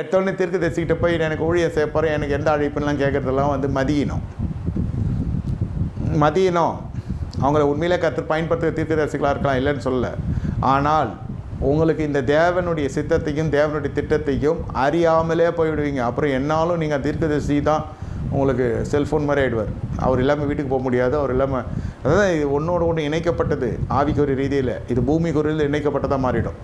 எடுத்தோடனே தீர்க்க தரிசிக்கிட்ட போய் எனக்கு ஊழியம் செய்ய போகிறேன் எனக்கு எந்த அழைப்புலாம் கேட்குறதெல்லாம் வந்து மதியினம். மதியினம். அவங்கள உண்மையிலே கற்று பயன்படுத்துகிற தீர்க்கதரிசிகளாக இருக்கலாம் இல்லைன்னு சொல்ல ஆனால் உங்களுக்கு இந்த தேவனுடைய சித்தத்தையும் தேவனுடைய திட்டத்தையும் அறியாமலே போய்விடுவீங்க. அப்புறம் என்னாலும் நீங்கள் தீர்க்கதரிசி தான் உங்களுக்கு செல்ஃபோன் மாதிரி ஆகிடுவார் அவர் இல்லாமல் வீட்டுக்கு போக முடியாது அவர் இல்லாமல் அதாவது இது ஒன்றோட ஒன்று இணைக்கப்பட்டது. ஆவிக்குரிய ரீதியில் இது பூமிக்குரியில் இணைக்கப்பட்டதாக மாறிடும்.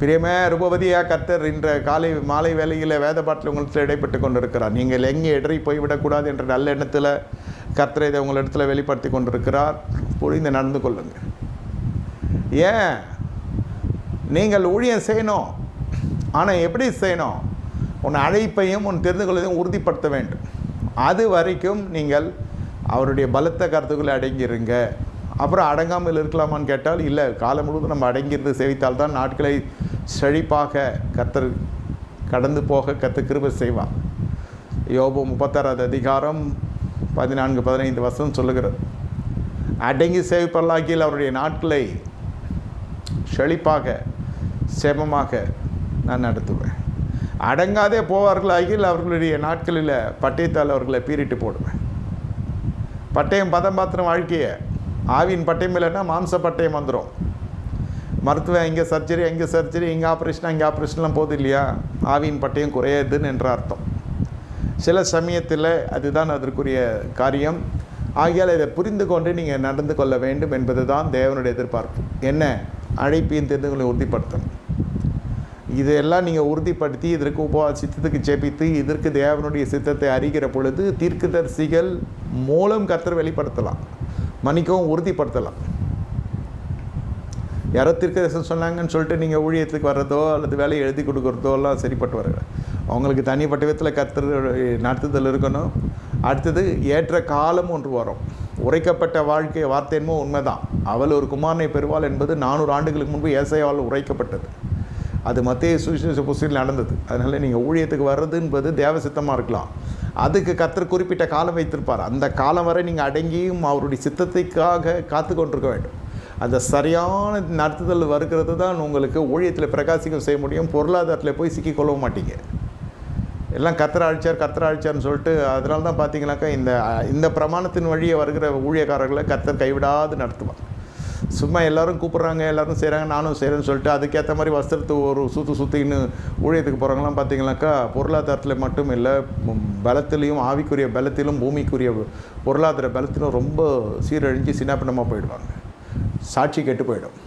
பிரியமே ரூபவதியா கர்த்தர் இன்ற காலை மாலை வேலையில் வேத பாட்டில் உங்களுக்கு இடைப்பட்டு கொண்டிருக்கிறார். நீங்கள் எங்கே இடறி போய்விடக்கூடாது என்ற நல்ல எண்ணத்தில் கர்த்தரை இதை உங்களிடத்தில் வெளிப்படுத்தி கொண்டிருக்கிறார். புரிந்து நடந்து கொள்ளுங்கள். ஏன்? நீங்கள் ஊழியம் செய்யணும். ஆனால் எப்படி செய்யணும்? உன் அழைப்பையும் உன் தெரிந்து கொள்வதையும் உறுதிப்படுத்த வேண்டும். அது வரைக்கும் நீங்கள் அவருடைய பலத்த கருத்துக்களை அடங்கியிருங்க. அப்புறம் அடங்காமல் இருக்கலாமான்னு கேட்டால் இல்லை காலம் முழுவதும் நம்ம அடங்கியிருந்து சேவித்தால் தான் நாட்களை செழிப்பாக கத்தர் கடந்து போக கத்து கிருபை செய்வார். யோபு முப்பத்தாறாவது அதிகாரம் பதினான்கு பதினைந்து வருஷம் சொல்லுகிறது. அடங்கி சேவிப்பல்லாக்கியில் அவருடைய நாட்களை செழிப்பாக சேமமாக நான் நடத்துவேன். அடங்காதே போவார்கள் ஆகியில் அவர்களுடைய நாட்களில் பட்டயத்தால் அவர்களை பீரிட்டு போடுவேன். பட்டயம் பதம் பாத்திரம் வாழ்க்கையை ஆவின் பட்டயம் இல்லைன்னா மாம்ச பட்டயம் வந்துடும் மருத்துவம் இங்கே சர்ஜரி அங்கே சர்ஜரி இங்கே ஆப்ரேஷன் அங்கே ஆப்ரேஷன்லாம் போகுது இல்லையா? ஆவியின் பட்டயம் குறையாதுன்னு என்ற அர்த்தம். சில சமயத்தில் அதுதான் அதற்குரிய காரியம். ஆகையால் இதை புரிந்து கொண்டு நீங்கள் நடந்து கொள்ள வேண்டும் என்பது தான் தேவனுடைய எதிர்பார்ப்பு. என்ன? அழைப்பையும் தெரிந்துகளை உறுதிப்படுத்தணும். இதையெல்லாம் நீங்கள் உறுதிப்படுத்தி இதற்கு உபவாசித்ததுக்கு ஜெபித்து இதற்கு தேவனுடைய சித்தத்தை அறிகிற பொழுது தீர்க்கதரிசிகள் மூலம் கத்தர் வெளிப்படுத்தலாம். மன்னிக்கவும் உறுதிப்படுத்தலாம். யாரோ தீர்க்கதரிசனம் சொன்னாங்கன்னு சொல்லிட்டு நீங்கள் ஊழியத்துக்கு வர்றதோ அல்லது வேலையை எழுதி கொடுக்குறதோ எல்லாம் சரிப்பட்டு வரல. அவங்களுக்கு தனிப்பட்ட விதத்தில் கர்த்தர் நடத்துதல் இருக்கணும். அடுத்தது ஏற்ற காலம் ஒன்று வரும். உரைக்கப்பட்ட வாழ்க்கை வார்த்தை என்னமோ உண்மைதான். அவள் ஒரு குமாரனை பெறுவாள் என்பது நானூறு ஆண்டுகளுக்கு முன்பு ஏசையால் உரைக்கப்பட்டது. அது மத்திய சுவிசேஷ புஸ்தகத்தில் நடந்தது. அதனால் நீங்கள் ஊழியத்துக்கு வர்றது என்பது தேவ சித்தமாக இருக்கலாம். அதுக்கு கத்தர் குறிப்பிட்ட காலம் வைத்திருப்பார். அந்த காலம் வரை நீங்கள் அடங்கியும் அவருடைய சித்தத்தைக்காக காத்து கொண்டிருக்க வேண்டும். அந்த சரியான நடத்துதல் வருகிறது தான் உங்களுக்கு ஊழியத்தில் பிரகாசிக்க செய்ய முடியும். பொருளாதாரத்தில் போய் சிக்கிக்கொள்ளவும் மாட்டீங்க. எல்லாம் கத்திர அழிச்சார் கத்திர அழிச்சார்னு சொல்லிட்டு அதனால தான் பார்த்தீங்கன்னாக்கா இந்த இந்த பிரமாணத்தின் வழியே வருகிற ஊழியக்காரர்களை கத்தர் கைவிடாது நடத்துவான் சும்மா எல்லோரும் கூப்பிட்றாங்க எல்லாரும் செய்கிறாங்க நானும் செய்கிறேன்னு சொல்லிட்டு அதுக்கேற்ற மாதிரி வஸ்திரத்து ஒரு சுற்று சுற்றின்னு ஊழியத்துக்கு போகிறவங்களாம் பார்த்தீங்கன்னாக்கா பொருளாதாரத்தில் மட்டும் இல்லை பலத்திலையும் ஆவிக்குரிய பலத்திலும் பூமிக்குரிய பொருளாதார பலத்திலும் ரொம்ப சீரழிஞ்சு சின்னப்பின்னமாக போயிடுவாங்க. சாட்சி கெட்டு போயிடும்.